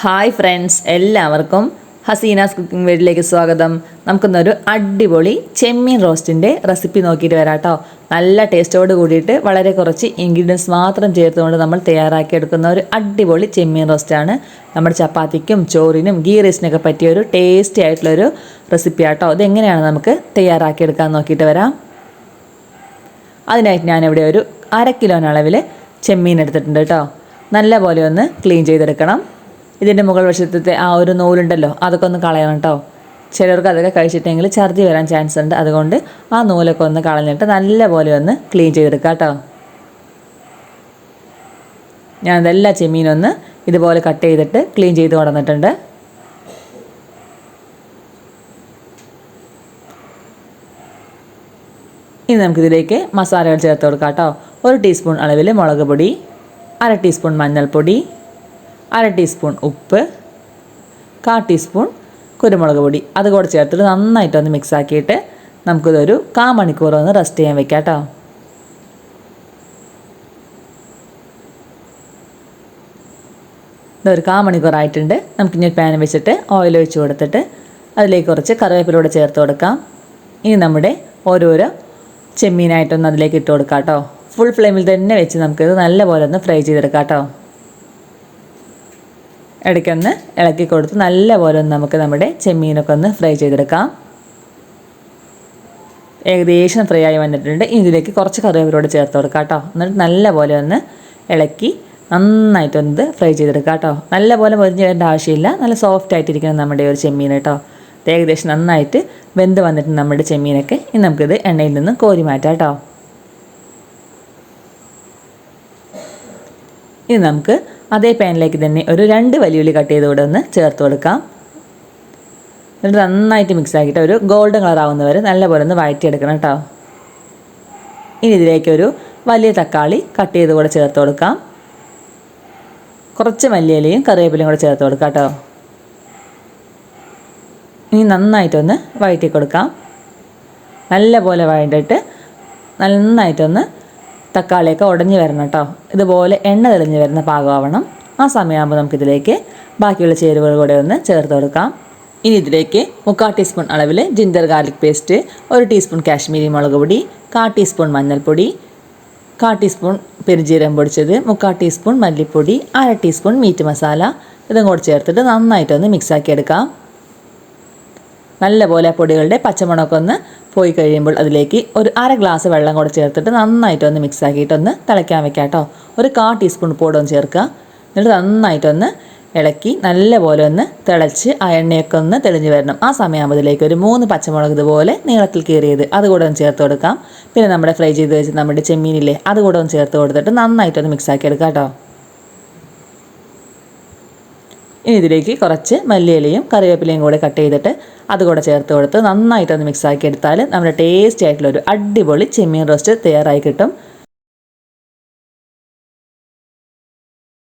Hi friends എല്ലാവർക്കും Hasina's cooking വീട്ടിലേക്ക് സ്വാഗതം. നമുക്കിന്നൊരു അടിപൊളി ചെമ്മീൻ റോസ്റ്റിന്റെ റെസിപ്പി നോക്കിയിട്ട് വരാം കേട്ടോ നല്ല ടേസ്റ്റോട് കൂടിയിട്ട് വളരെ കുറച്ച് ഇൻഗ്രീഡിയൻസ് മാത്രം ചേർത്തുകൊണ്ട് നമ്മൾ തയ്യാറാക്കിയെടുക്കുന്ന ഒരു അടിപൊളി ചെമ്മീൻ റോസ്റ്റാണ്. നമ്മുടെ ചപ്പാത്തിക്കും ചോറിനും ഗീ റൈസിനൊക്കെ പറ്റിയ ഒരു ടേസ്റ്റി ആയിട്ടുള്ളൊരു റെസിപ്പി ആട്ടോ. ഇതെങ്ങനെയാണ് നമുക്ക് തയ്യാറാക്കിയെടുക്കാൻ നോക്കിയിട്ട് വരാം. അതിനായിട്ട് ഞാനിവിടെ ഒരു അര കിലോനളവിൽ ചെമ്മീൻ എടുത്തിട്ടുണ്ട് കേട്ടോ. നല്ല പോലെ ഒന്ന് ക്ലീൻ ചെയ്തെടുക്കണം. ഇതിന്റെ മുകൾ വശത്തെ ആ ഒരു നൂലുണ്ടല്ലോ അതൊക്കെ ഒന്ന് കളയണം കേട്ടോ ചിലർക്ക് അതൊക്കെ കഴിച്ചിട്ടെങ്കിൽ ഛർദി വരാൻ ചാൻസ് ഉണ്ട്. അതുകൊണ്ട് ആ നൂലൊക്കെ ഒന്ന് കളഞ്ഞിട്ട് നല്ലപോലെ ഒന്ന് ക്ലീൻ ചെയ്തെടുക്കാം കേട്ടോ ഞാൻ ഇതെല്ലാ ചെമ്മീനൊന്ന് ഇതുപോലെ കട്ട് ചെയ്തിട്ട് ക്ലീൻ ചെയ്ത് കൊണ്ടുവന്നിട്ടുണ്ട് ഇനി നമുക്കിതിലേക്ക് മസാലകൾ ചേർത്ത് കൊടുക്കാം കേട്ടോ ഒരു ടീസ്പൂൺ അളവിൽ മുളക് പൊടി അര ടീസ്പൂൺ മഞ്ഞൾപ്പൊടി അര ടീസ്പൂൺ ഉപ്പ് കാ ടീസ്പൂൺ കുരുമുളക് പൊടി. അത് കൂടെ ചേർത്തിട്ട് നന്നായിട്ടൊന്ന് മിക്സ് ആക്കിയിട്ട് നമുക്കിതൊരു കാ മണിക്കൂർ ഒന്ന് റെസ്റ്റ് ചെയ്യാൻ വെക്കാം കേട്ടോ ഇതൊരു കാ മണിക്കൂറായിട്ടുണ്ട് നമുക്കിനി ഒരു പാൻ വെച്ചിട്ട് ഓയിൽ ഒഴിച്ച് കൊടുത്തിട്ട് അതിലേക്ക് കുറച്ച് കറിവേപ്പിലൂടെ ചേർത്ത് കൊടുക്കാം. ഇനി നമ്മുടെ ഓരോരോ ചെമ്മീനായിട്ടൊന്ന് അതിലേക്ക് ഇട്ട് കൊടുക്കാം കേട്ടോ ഫുൾ ഫ്ലെയിമിൽ തന്നെ വെച്ച് നമുക്കിത് നല്ലപോലെ ഒന്ന് ഫ്രൈ ചെയ്തെടുക്കാം കേട്ടോ ഇടയ്ക്കൊന്ന് ഇളക്കി കൊടുത്ത് നല്ലപോലെ ഒന്ന് നമുക്ക് നമ്മുടെ ചെമ്മീനൊക്കെ ഒന്ന് ഫ്രൈ ചെയ്തെടുക്കാം. ഏകദേശം ഫ്രൈ ആയി വന്നിട്ടുണ്ട്. ഇതിലേക്ക് കുറച്ച് കറിവേപ്പിലൂടെ ചേർത്ത് കൊടുക്കാം കേട്ടോ. എന്നിട്ട് നല്ലപോലെ ഒന്ന് ഇളക്കി നന്നായിട്ടൊന്ന് ഫ്രൈ ചെയ്തെടുക്കാം കേട്ടോ. നല്ലപോലെ പൊരിഞ്ഞ് വരേണ്ട ആവശ്യമില്ല. നല്ല സോഫ്റ്റ് ആയിട്ടിരിക്കണം നമ്മുടെ ഒരു ചെമ്മീൻ കേട്ടോ. ഏകദേശം നന്നായിട്ട് വെന്ത് വന്നിട്ട് നമ്മുടെ ചെമ്മീനൊക്കെ. ഇനി നമുക്കിത് എണ്ണയിൽ നിന്ന് കോരി മാറ്റാം കേട്ടോ. ഇനി നമുക്ക് അതേ പാനിലേക്ക് തന്നെ ഒരു രണ്ട് വലിയുള്ളി കട്ട് ചെയ്തുകൂടെ ഒന്ന് ചേർത്ത് കൊടുക്കാം. എന്നിട്ട് നന്നായിട്ട് മിക്സ് ആക്കിയിട്ട് ഒരു ഗോൾഡൻ കളർ ആവുന്നവരെ നല്ലപോലെ ഒന്ന് വഴറ്റിയെടുക്കണം കേട്ടോ. ഇനി ഇതിലേക്ക് ഒരു വലിയ തക്കാളി കട്ട് ചെയ്ത് കൂടെ ചേർത്ത് കൊടുക്കാം. കുറച്ച് മല്ലിയിലയും കറിവേപ്പിലയും കൂടെ ചേർത്ത് കൊടുക്കാം കേട്ടോ. ഇനി നന്നായിട്ടൊന്ന് വഴറ്റി കൊടുക്കാം നല്ലപോലെ വഴണ്ടിട്ട് നന്നായിട്ടൊന്ന് തക്കാളിയൊക്കെ ഉടഞ്ഞ് വരണം കേട്ടോ. ഇതുപോലെ എണ്ണ തെളിഞ്ഞു വരുന്ന പാകമാവണം. ആ സമയമാകുമ്പോൾ നമുക്കിതിലേക്ക് ബാക്കിയുള്ള ചേരുവകൾ കൂടെ ഒന്ന് ചേർത്ത് കൊടുക്കാം. ഇനി ഇതിലേക്ക് മുക്കാൽ ടീസ്പൂൺ അളവിൽ ജിഞ്ചർ ഗാർലിക് പേസ്റ്റ് ഒരു ടീസ്പൂൺ കാശ്മീരി മുളക് പൊടി കാ ടീസ്പൂൺ മഞ്ഞൾപ്പൊടി കാ ടീസ്പൂൺ പെരുജീരം പൊടിച്ചത് മുക്കാൽ ടീസ്പൂൺ മല്ലിപ്പൊടി അര ടീസ്പൂൺ മീറ്റ് മസാല ഇതും കൂടെ ചേർത്തിട്ട് നന്നായിട്ടൊന്ന് മിക്സാക്കി എടുക്കാം നല്ലപോലെ പൊടികളുടെ പച്ചമുണക്കൊന്ന് പോയി കഴിയുമ്പോൾ അതിലേക്ക് ഒരു അര ഗ്ലാസ് വെള്ളം കൂടെ ചേർത്തിട്ട് നന്നായിട്ടൊന്ന് മിക്സ് ആക്കിയിട്ടൊന്ന് തിളയ്ക്കാൻ വെക്കാം കേട്ടോ. ഒരു കാ ടീസ്പൂൺ ഉപ്പോടും ചേർക്കുക. എന്നിട്ട് നന്നായിട്ടൊന്ന് ഇളക്കി നല്ലപോലെ ഒന്ന് തിളച്ച് ആ എണ്ണയൊക്കെ ഒന്ന് തെളിഞ്ഞ് വരണം. ആ സമയമാകുമ്പോൾ ഇതിലേക്ക് ഒരു മൂന്ന് പച്ചമുളക് ഇതുപോലെ നീളത്തിൽ കീറിയത് അതുകൂടെ ഒന്ന് ചേർത്ത് കൊടുക്കാം. പിന്നെ നമ്മുടെ ഫ്രൈ ചെയ്ത് വെച്ച് നമ്മുടെ ചെമ്മീനില്ലേ അതുകൂടെ ഒന്ന് ചേർത്ത് കൊടുത്തിട്ട് നന്നായിട്ടൊന്ന് മിക്സ് ആക്കി എടുക്കാം കേട്ടോ. ഇനി ഇതിലേക്ക് കുറച്ച് മല്ലിയിലയും കറിവേപ്പിലയും കൂടെ കട്ട് ചെയ്തിട്ട് അതുകൂടെ ചേർത്ത് കൊടുത്ത് നന്നായിട്ടൊന്ന് മിക്സാക്കി എടുത്താൽ നമ്മുടെ ടേസ്റ്റി ആയിട്ടുള്ള ഒരു അടിപൊളി ചെമ്മീൻ റോസ്റ്റ് തയ്യാറായി കിട്ടും.